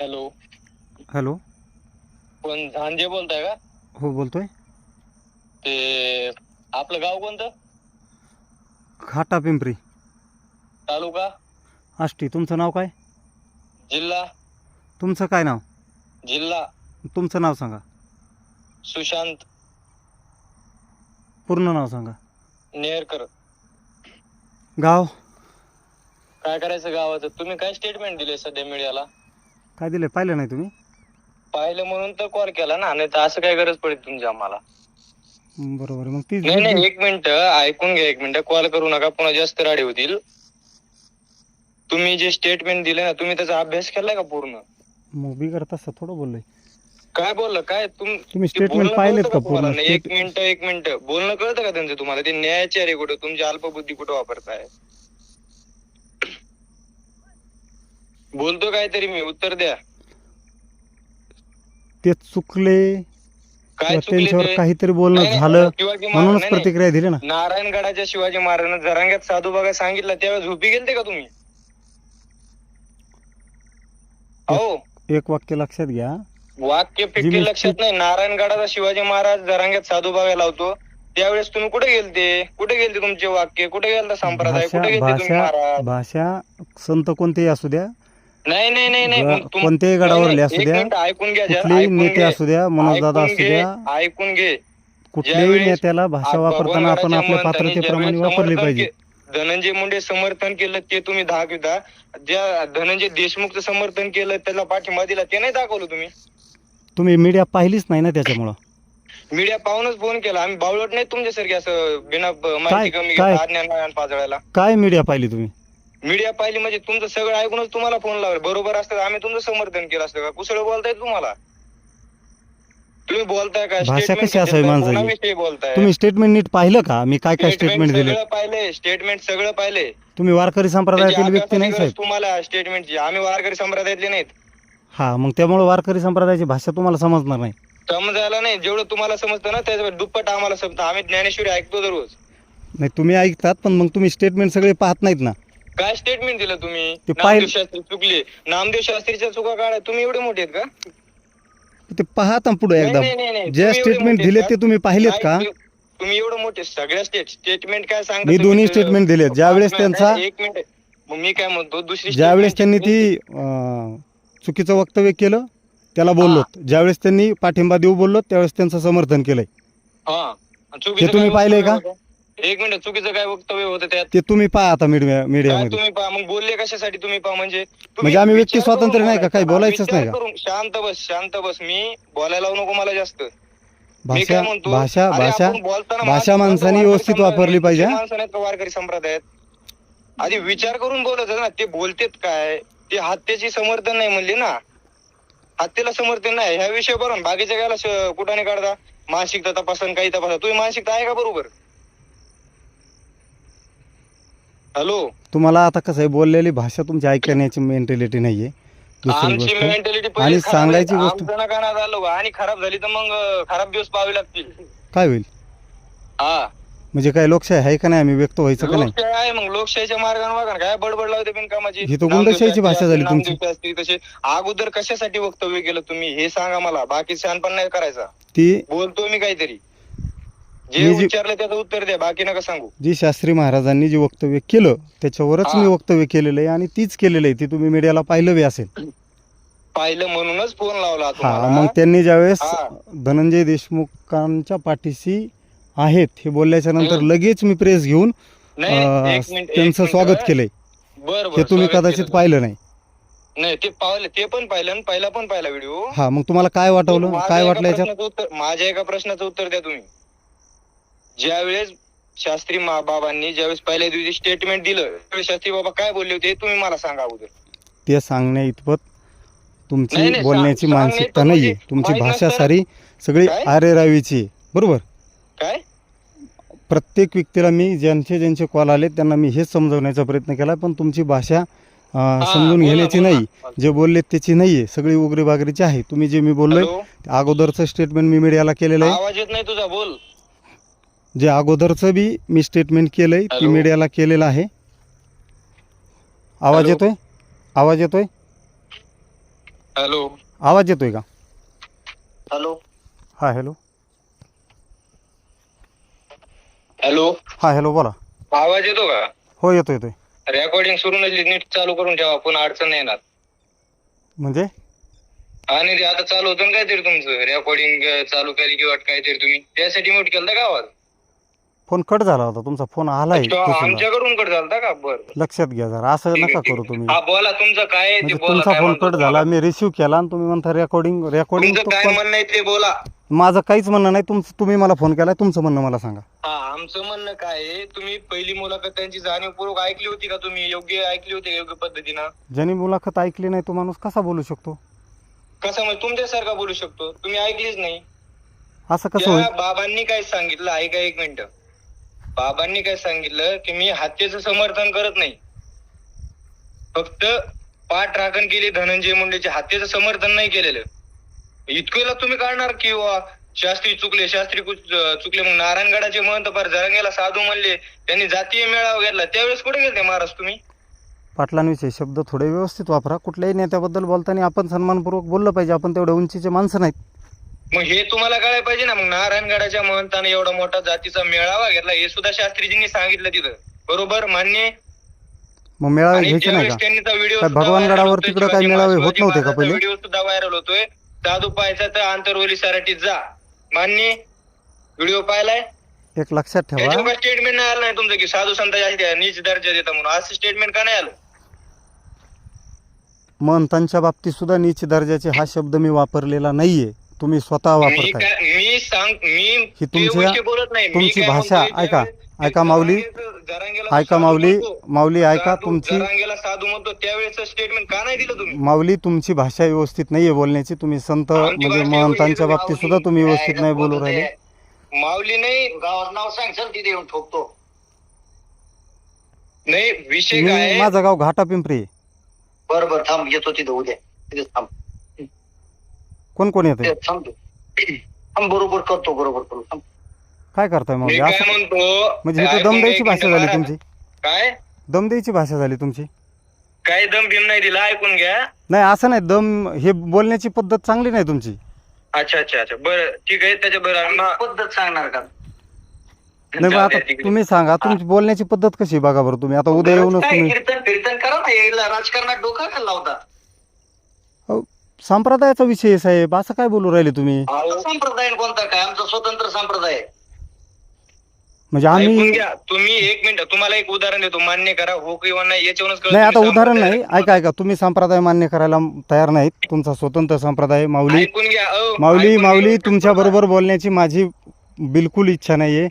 Hello. Hello. कोण झांजे बोलताय का? हो बोलतोय. ते आपलं गाव कोणतं? घाटा पिंपरी. तालुका? आष्टी तुमचं नाव काय? जिल्हा. तुमचं काय नाव? जिल्हा. तुमचं नाव सांगा. सुशांत. पूर्ण नाव सांगा. नेहरकर गाव? काय करायचं गावाचं? तुम्ही काय स्टेटमेंट दिले सध्या मीडियाला काय दिले? पाहिलं नाही तुम्ही? पाहिलं म्हणून तर कॉल केला ना नाही तर असं काय गरज पडेल तुमची आम्हाला? बरोबर आहे. मग ती नाही नाही एक मिनिट ऐकून घ्या एक मिनिट. कॉल करू नका पुन्हा जास्त राडे होतील. तुम्ही जे स्टेटमेंट दिले ना तुम्ही त्याचा अभ्यास केलाय का पूर्ण? मग बिगर तसं थोडं बोललोय. काय बोललं? काय तुम तुम्ही ते स्टेटमेंट बोलणं पाहिलेत कळतं का? पूर्ण? एक मिनिट एक मिनिट. बोलणं कळतं का त्यांचं तुम्हाला? ते न्यायाचे आहे कुठं तुमची अल्पबुद्धी कुठं वापरताय? बोलतो काहीतरी मी उत्तर द्या. ते चुकले काय किंवा चुकले त्यांच्यावर ते? काहीतरी बोलणं नाही, झालं शिवाजी महाराज म्हणूनच नाही, नाही. प्रतिक्रिया दिली ना. नारायणगडाच्या शिवाजी महाराजांना जरांग्यात साधू बघा सांगितलं त्यावेळेस झोपी गेलते का तुम्ही? हो एक वाक्य लक्षात घ्या. वाक्य जी फिक्की मी- लक्षात नाही. नारायणगडाचा शिवाजी महाराज जरांग्यात साधू बघायला लावतो. त्यावेळेस तुम्ही कुठे गेलते? कुठे गेलते तुमचे वाक्य? कुठे गेलता संप्रदाय? भाषा कुठे गेलते तुम्ही भाषा महाराज? भाषा संत कोणतेही असू द्या. नाही नाही नाही नाही. ग- मग तुम- कोणत्याही नाही, गडावरले नाही, असू एक द्या मिनिट ऐकून घ्या जरा, कुठलेही ऐकून नेते घे. असू द्या मनोजदादा ऐकून असू घे, द्या. ऐकून घे. कुठल्याही ज्यावेळेस नेत्याला भाषा वापरताना आपण आपल्या पात्रतेप्रमाणे वापरली पाहिजे. धनंजय मुंडे समर्थन केलं ते तुम्ही दाखविता. ज्या धनंजय देशमुखचं समर्थन केलं त्याला पाठिंबा दिला ते नाही दाखवलं तुम्ही. तुम्ही मीडिया पाहिलीच नाही ना त्याच्यामुळं? मीडिया पाहूनच फोन केला. आम्ही बावळट नाही तुमच्यासारखे असं बिना ब- माहिती कमी पाजळायला. काय मीडिया पाहिली तुम्ही? मीडिया पाहिली म्हणजे तुमचं सगळं ऐकूनच तुम्हाला फोन लावला. बरोबर असतं तर आम्ही तुमचं समर्थन केलं असतं का? कुसळ बोलताय तुम्हाला? तुम्ही बोलताय का? भाषा कशी असावी माणसाची? बोलताय? तुम्ही स्टेटमेंट नीट पाहिलं का? मी काय काय स्टेटमेंट दिले सगळं पाहिले स्टेटमेंट सगळं पाहिले. तुम्ही वारकरी संप्रदायातील व्यक्ती नाही साहेब. तुम्हाला स्टेटमेंटची आम्ही वारकरी संप्रदायातले नाहीत. हा मग त्यामुळे वारकरी संप्रदायाची भाषा तुम्हाला समजणार नाही. समजायला नाही. जेवढं तुम्हाला समजतं ना त्याच्या दुप्पट आम्हाला समजतं. आम्ही ज्ञानेश्वरी ऐकतो दररोज. नाही तुम्ही ऐकतात पण मग तुम्ही स्टेटमेंट सगळे पाहत नाहीत ना. काय स्टेटमेंट दिलं तुम्ही? ते पाहिलं- नामदेव शास्त्री चुकले. नामदेव शास्त्रीच्या चुका काढा. तुम्ही एवढे मोठे आहेत का? ते पाहता पुढे नाही, एकदा. नाही, नाही, नाही. जे तुम्ही एवढे स्टेटमेंट मोठे दिले ते तुम्ही पाहिलेत नाही, का? तुम्ही- एवढं मोठे सगळ्या स्टेट स्टेटमेंट काय सांगता मी तुम्ही? दोन्ही स्टेटमेंट दिलेत. ज्यावेळेस नाही, त्यांचा एक मिनिट मग मी काय म्हणतो? दुसरी ज्यावेळेस त्यांनी statement ती अं, चुकीचं वक्तव्य केलं त्याला बोललो ज्यावेळेस त्यांनी पाठिंबा देऊ बोललो त्यावेळेस त्यांचं समर्थन केलंय. हा. चुकीचं हे तुम्ही काय पाहिलंय का? होतं? एक मिनिट चुकीचं काय वक्तव्य होतं त्यात? ते तुम्ही पहा आता मीडिया काय मीडियामध्ये. तुम्ही पहा? मग बोलले कशासाठी तुम्ही पहा? म्हणजे तुम्ही म्हणजे आम्ही व्यक्ती विचार स्वातंत्र्य नाही का? काही बोलायचं. बोलायचंच नाही का? करून शांत बस शांत बस. मी बोलायला लावू नको मला जास्त. मी भाषा काय म्हणतो? भाषा अरे भाषा आपण बोलताना भाषा माणसं माणसाने व्यवस्थित वापरली पाहिजे, हा? वारकरी संप्रदायात? आधी विचार करून बोलत ना ते बोलतेत काय? ते हत्येची समर्थन नाही म्हणले ना? हत्येला समर्थन नाही. ह्या विषय बरोबर बाकीच्या गायला श- कुठाने काढता? मानसिकता तपासन काही तपासा तुम्ही मानसिकता आहे का बरोबर? हॅलो. तुम्हाला आता कसं आहे बोललेली भाषा तुमची ऐकण्याची मेंटॅलिटी नाहीये. दुसरी आमची गोष्ट. आणि सांगायची गोष्ट- आलो आणि खराब झाली तर मग अं, खराब दिवस पाहावे लागतील. काय होईल? हा. म्हणजे काय लोकशाही आहे का नाही? आम्ही व्यक्त व्हायचं का नाही? लोकशाही आहे मग. लोकशाहीच्या मार्गाने वागा ना. काय बडबड लावते बिनकामाची. ही तर गुंडशाहीची भाषा झाली तुमची. तसे अगोदर कशासाठी वक्तव्य केलं तुम्ही? हे सांगा मला. बाकी शहाणपण नाही करायचा. ती बोलतो मी काहीतरी. जे मी जी- विचारलं त्याचं उत्तर द्या बाकी नका सांगू जी शास्त्री महाराजांनी जे वक्तव्य केलं त्याच्यावरच हा. मी वक्तव्य केलेलं आहे आणि तीच केलेलं आहे ती तुम्ही मीडियाला पाहिलं बी असेल पाहिलं म्हणूनच फोन लावला हा तुम्हाला मग त्यांनी ज्यावेळेस हा. धनंजय देशमुखांच्या पाठीशी आहेत हे बोलल्याच्या नंतर हम्म. लगेच मी प्रेस घेऊन नाही अं, एक मिनिट एक त्यांचं. स्वागत केलंय बरं हे तुम्ही कदाचित. पाहिलं नाही नाही ते पाहिलं ते पण पाहिलं आणि पहिला पण पाहिला व्हिडिओ हा मग तुम्हाला काय वाटवलं माझ्या काय एका वाटलं याच्यात प्रश्नाचं उत्तर माझ्या एका प्रश्नाचं उत्तर द्या तुम्ही ज्यावेळेस शास्त्री मा- बाबांनी ज्यावेळेस पहिल्या दिवशी स्टेटमेंट दिलं त्यावेळेस शास्त्री बाबा काय बोलले होते हे तुम्ही मला सांगा अगोदर. ते सांगण्या इतपत नाही, तुमची नाही, बोलण्याची सांग- मानसिकता नाहीये. म्हणजे तुमची माहीत भाषा. सारी सगळी काय? आरेरावीची आहे. बरोबर? काय? प्रत्येक व्यक्तीला मी ज्यांचे ज्यांचे कॉल आले त्यांना मी हेच समजवण्याचा प्रयत्न केला पण तुमची भाषा अं, समजून बोला, घेण्याची बोला. नाही. जे बोलले त्याची नाहीये. सगळी उगरी बागरीची आहे. तुम्ही जे मी बोललोय हॅलो? अगोदरचं स्टेटमेंट मी मीडियाला केलेलं आहे. आवाज येत नाही तुझा बोल. जे अगोदरचं बी मी स्टेटमेंट केलंय ती हॅलो? मीडियाला केलेलं आहे. आवाज? येतोय? आवाज येतोय? हॅलो आवाज येतोय का? हॅलो हा हॅलो हॅलो हा हॅलो बोला. आवाज येतो का? हो येतो येतोय. रेकॉर्डिंग सुरू नसली नीट चालू करून ठेवा पुन्हा अडचण येणार. म्हणजे? आणि ते आता चालू होतं ना काहीतरी तुमचं रेकॉर्डिंग चालू केली किंवा काहीतरी तुम्ही त्यासाठी म्यूट केलं का आवाज? फोन कट झाला होता तुमचा फोन आलाय अच्छा. आमच्याकडून कट झालता का? बरं. लक्षात घ्या जरा असं ठीक आहे, नका ठीक करू आहे. तुम्ही. हा बोला तुमचं काय आहे ते म्हणजे बोला तुमचा काय फोन म्हणतो कट झाला? मी रिसिव्ह केला आणि तुम्ही म्हणता रेकॉर्डिंग रेकॉर्डिंग तुमचं काय म्हणणं आहे ते बोला. माझं काहीच म्हणणं नाही तुमचं तुम्ही मला फोन केलाय तुमचं म्हणणं मला सांगा. हा आमचं म्हणणं काय आहे तुम्ही पहिली मुलाखत त्यांची जाणीवपूर्वक ऐकली होती का तुम्ही? योग्य ऐकली होती का योग्य पद्धतीनं? ज्यांनी मुलाखत ऐकली नाही तो माणूस कसा बोलू शकतो? कसं म्हणजे तुमच्यासारखा बोलू शकतो? तुम्ही ऐकलीच नाही. असं कसं होईल? त्या बाबांनी काय सांगितलं? ऐका एक मिनिट. बाबांनी काय सांगितलं की मी हत्येचं समर्थन करत नाही. फक्त पाठ राखण केली धनंजय मुंडेच्या हत्येचं समर्थन नाही केलेलं. इतकेला तुम्ही काढणार की शास्त्री चुकले शास्त्री चुकले मग नारायणगडाचे महंत फार जरंगेला साधू म्हणले त्यांनी जातीय मेळावा घेतला. त्यावेळेस कुठे गेले महाराज तुम्ही? पाटलांविषयी शब्द थोडे व्यवस्थित वापरा. कुठल्याही नेत्याबद्दल बोलताना आपण सन्मानपूर्वक बोललं पाहिजे. आपण तेवढे उंचीचे माणसं नाहीत. मग हे तुम्हाला कळायला पाहिजे ना मग नारायणगडाच्या महंताने एवढा मोठा जातीचा मेळावा घेतला हे सुद्धा शास्त्रीजींनी सांगितलं तिथं. बरोबर मान्य? मग मेळावे घ्यायचे नाही का? व्हिडिओ भगवानगडावर तिकडं शिवाजी मेळावे होत नव्हते का पहिले? व्हिडिओ सुद्धा व्हायरल होतोय. साधू पाहायचा तर आंतरवली सराटीत जा. मान्य? व्हिडिओ पाहिलाय? एक लक्षात ठेवा. स्टेटमेंट नाही आलं नाही तुमचं की साधू संतांच्या नीच दर्जा देता म्हणून. असं स्टेटमेंट का नाही आलं? महंतांच्या बाबतीत सुद्धा नीच दर्जाचे हा शब्द मी वापरलेला नाहीये. तुम्ही स्वतः मी वापरताय. काय मी सांग मी ही ते तुमच्या- विषय बोलत नाही. मी तुमची काय भाषा म्हणतोय, ऐका ऐका माऊली जरांगेला ऐका साधू माऊली म्हणतो, माऊली ऐका साधू- तुमची जरांगेला साधू म्हणतो. त्यावेळेस स्टेटमेंट का नाही दिलं तुम्ही? माऊली तुमची भाषा व्यवस्थित नाहीये बोलण्याची. तुम्ही संत आमची म्हणजे भाषा महंतांच्या एवढी बाबतीत सुद्धा तुम्ही व्यवस्थित नाही बोलू राहिले? माऊली नाही गावात नाव सांग चल तिथे येऊन ठोकतो. नाही विषय मी काय आहे? माझं गाव घाटा पिंपरी. बरं बरं थांब येतो तिथे उद्या. तिथे थांब. कोण कोण येते बरोबर करतो बरोबर. काय करताय मी माऊली काय असं म्हणतो म्हणजे इथं ऐकून दम द्यायची भाषा झाली. तुमची. काय? दम द्यायची भाषा झाली तुमची. काय दम भीम नाही दिला ऐकून घ्या. नाही असं नाही दम हे बोलण्याची पद्धत चांगली नाही तुमची. अच्छा अच्छा अच्छा. बरं ठीक आहे त्याच्या बरं पद्धत सांगणार का? नाही मग आता. तुम्ही सांगा तुमची बोलण्याची पद्धत कशी आहे बघा बरं तुम्ही. आता उद्या येऊनच काय तुम्ही. कीर्तन कीर्तन करा ना यायला राजकारणात डोका लावता? अहो, संप्रदायाचा विषय आहे साहेब. असं काय बोलू राहिले तुम्ही? संप्रदाय कोणता काय? आमचा स्वतंत्र संप्रदाय आहे. म्हणजे ऐकून आम्ही घ्या तुम्ही एक मिनिट. तुम्हाला एक उदाहरण देतो. मान्य करा. हो किंवा नाही याच्यावरूनच कळतं नाही आता तुम्ही उदाहरण नाही. ऐका ऐका. तुम्ही संप्रदाय मान्य करायला तयार नाहीत. तुमचा स्वतंत्र संप्रदाय माऊली. ऐकून घ्या. अहो, माऊली ऐकून माऊली घ्या. तुमच्या बरोबर बोलण्याची माझी बिलकुल इच्छा नाहीये.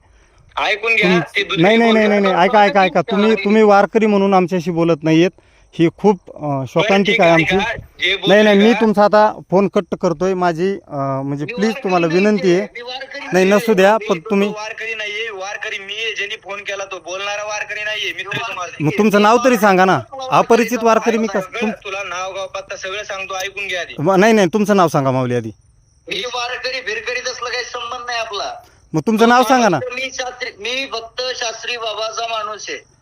ऐकून घ्या. तुम- ते दुसरी नाही नाही नाही नाही ऐका ऐका ऐका. तुम्ही तुम्ही वारकरी म्हणून आमच्याशी बोलत नाहीयेत. ही खूप शोकांतिक आहे आमची. नाही नाही मी तुमचा आता फोन कट करतोय. माझी म्हणजे मी प्लीज तुम्हाला विनंती आहे. मी नाही. नसू द्या मी पण तुम्ही वारकरी नाहीये. वारकरी मी ज्यांनी फोन केला तो बोलणारा वारकरी नाहीये. माझा. मग तुमचं नाव तरी सांगा ना. अपरिचित वारकरी मी कस तुम तुला नाव गाव पत्ता सगळं सांगतो. ऐकून घ्या आधी. म- नाही नाही तुमचं नाव सांगा माऊली आधी. मी वारकरी फिरकरी तसलं काही संबंध नाही आपला. मग तुमचं नाव सांगा ना. मी शास्त्री मी फक्त शास्त्री बाबाचा माणूस आहे.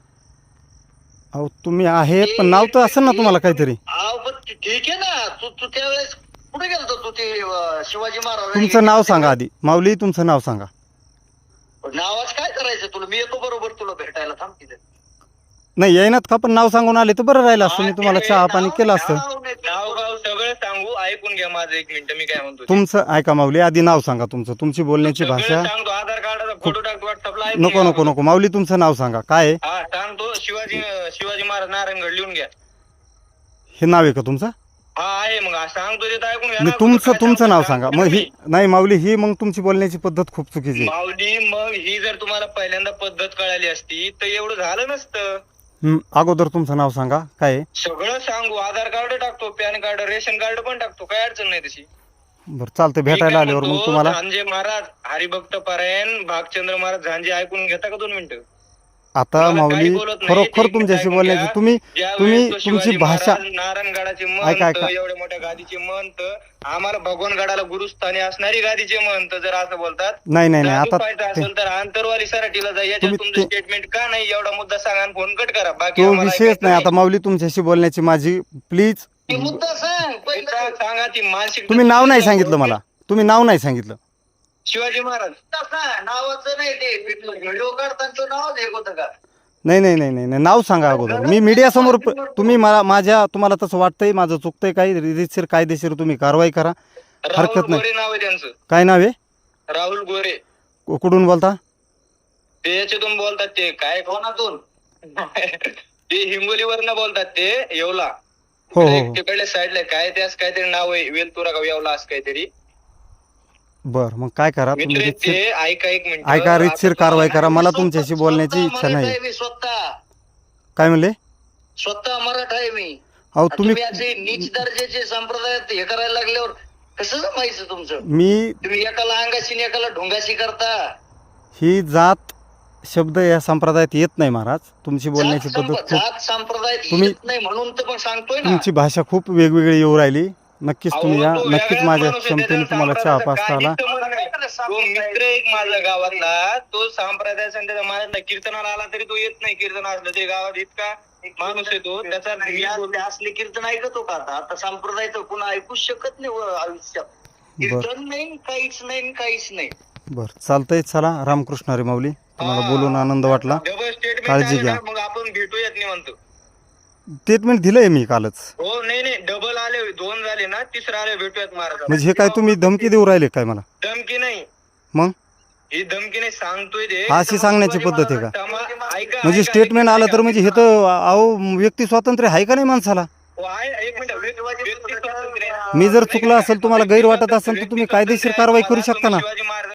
अहो तुम्ही आहेत पण नाव तर असेल ना तुम्हाला काहीतरी. अहो, पण ठी- ठीक आहे ना. तू तू त्यावेळेस कुठे गेलतो तू ते अं, शिवाजी महाराज तुमचं नाव सांगा आधी. माऊली तुमचं नाव सांगा. नावाच काय करायचं तुला? मी येतो बरोबर तुला भेटायला. थांब तिथे नाही येईनात का? पण नाव सांगून आले तर बरं राहिलं असतं. मी तुम्हाला चहा पाणी केलं असतं. नाव नाही, नाव गाव सगळं सांगू. ऐकून घ्या माझं एक मिनिट. मी काय म्हणतो ते. तुमचं ऐका माऊली आधी नाव सांगा तुमचं. तुमची बोलण्याची सगळं भाषा. सांगतो. आधार कार्डाचा फोटो टाकतो व्हॉट्सअपला ऐकून नको घ्या. नको. नको माऊली तुमचं नाव सांगा. काय आहे? हा सांगतो. शिवाजी शिवाजी महाराज नारायणगड लिहून घ्या. हे नाव आहे का तुमचं? हा आहे मग. हा सांगतो ते तर ऐकून घ्या मी ना. तुमचं काय तुमचं सांगतो नाव ते सांगा. मग ही. नाही. माऊली ही मग तुमची बोलण्याची पद्धत खूप चुकीची आहे. माऊली मग ही जर तुम्हाला पहिल्यांदा पद्धत कळाली असती तर एवढं झालं नसतं. हं, अगोदर तुमचं नाव सांगा. काय आहे? सगळं सांगू. आधार कार्ड टाकतो पॅन कार्ड रेशन कार्ड पण टाकतो. काय अडचण नाही तशी. बरं चालतंय भेटायला आल्यावर मग तुम्हाला झांजे महाराज हरिभक्त पारायण भागचंद्र महाराज झांजे ऐकून घेता का दोन मिनिटं आता मला काही माऊली बोलत नाही, खरोखर तुमच्याशी ऐकून बोलण्याची. तुम्ही ज्यावेळेस तुम्ही तो तुमची भाषा महाराज, नारायणगडाचे ऐका, महंत ऐका. एवढ्या मोठ्या गादीचे महंत आम्हाला भगवानगडाला गुरुस्थानी असणारी गादीचे महंत जर असं बोलतात नाही नाही नाही आता ते- असेल तर आंतरवाली सराठीला जा याच्यात तुम्ही तुमचं ते- स्टेटमेंट का नाही एवढा मुद्दा सांगा आणि फोन कट करा बाकी तो आम्हाला विषयच ऐकायचं नाही आता माऊली तुमच्याशी बोलण्याची माझी प्लीज ती मुद्दा सांग इथं पहिलं सांगा ती मानसिक तुम्ही नाव नाही सांगितलं मला. तुम्ही नाव नाही सांगितलं. शिवाजी महाराज. नावाचं नाही ते व्हिडिओ काढताना नाव हे होतं का? नाही नाही नाही नाही नाही, नाव सांगा अगोदर. मी मीडियासमोर प- तुम्ही मला माझ्या तुम्हाला तसं वाटतंय माझं चुकतंय काही. रितशीर कायदेशीर तुम्ही कारवाई करा. राहुल हरकत नाही. गोरे नाव आहे त्यांचं. काय नाव आहे? राहुल गोरे. कु- कुठून बोलता? ते याच्यातून बोलतात ते. काय कोणातून? ते हिंगोलीवरनं बोलतात ते येवला. हो हो. हो तिकडल्या साईडला काय ते असं काहीतरी नाव आहे वेलतुरा का येवला असं काहीतरी. बरं मग काय करा तुम्ही? ऐका एक मिनिट. ऐका रीतशीर कारवाई करा. मला तुमच्याशी बोलण्याची इच्छा नाही. स्वतः. काय म्हणले? स्वतः मराठा आहे मी. अहो तुम्ही असे नीच दर्जाचे संप्रदाय हे करायला लागल्यावर कसं जमायचं तुमचं? मी तुम्ही एकाला अंगाशी एकाला ढोंगाशी करता. ही जात शब्द या संप्रदायात येत नाही महाराज. तुमची बोलण्याची जात पद्धत संप- खूप जात संप्रदाय तुम्ही- येत नाही म्हणून तर पण सांगतोय ना. तुमची भाषा खूप वेगवेगळी येऊ राहिली. नक्कीच तुम्ही या नक्कीच माझ्या क्षमतेने तुम्हाला चहा पाचता आला. तो मित्र एक माझा गावातला. तो संप्रदायाचा आणि त्याच्या माझ्यातला कीर्तनाला आला तरी तो येत नाही. कीर्तन असलं तरी गावात इतका माणूस आहे तो. त्याचा नाही, या- ते असले कीर्तन ऐकतो का आता? आता संप्रदाय तर कुणा ऐकूच शकत नाही व आयुष्यात. कीर्तन नाही काहीच नाही काहीच नाही. बरं चालतंय चला. रामकृष्ण हरी माऊली. तुम्हाला हा. बोलून आनंद वाटला. डबल स्टेटमेंट काळजी घ्या. मग आपण भेटूयात नाही म्हणतो स्टेटमेंट दिलंय मी कालच. हो नाही नाही डबल आले दोन झाले ना तिसरा आले भेटूयात महाराज म्हणजे हे काय तुम्ही धमकी देऊ राहिले काय मला? धमकी नाही. मग? ही धमकी नाही सांगतोय ते. हा, अशी सांगण्याची पद्धत आहे का? तमा- ऐका- म्हणजे ऐका, स्टेटमेंट आलं तर म्हणजे हे तर अहो व्यक्ती स्वातंत्र्य आहे का नाही माणसाला? हो, आहे, एक मिनिट. व्यक्ती- व्यक्ती स्वातंत्र्य आहे. मी जर चुकलं असेल तुम्हाला गैर वाटत असेल तर तुम्ही कायदेशीर कारवाई करू शकता ना?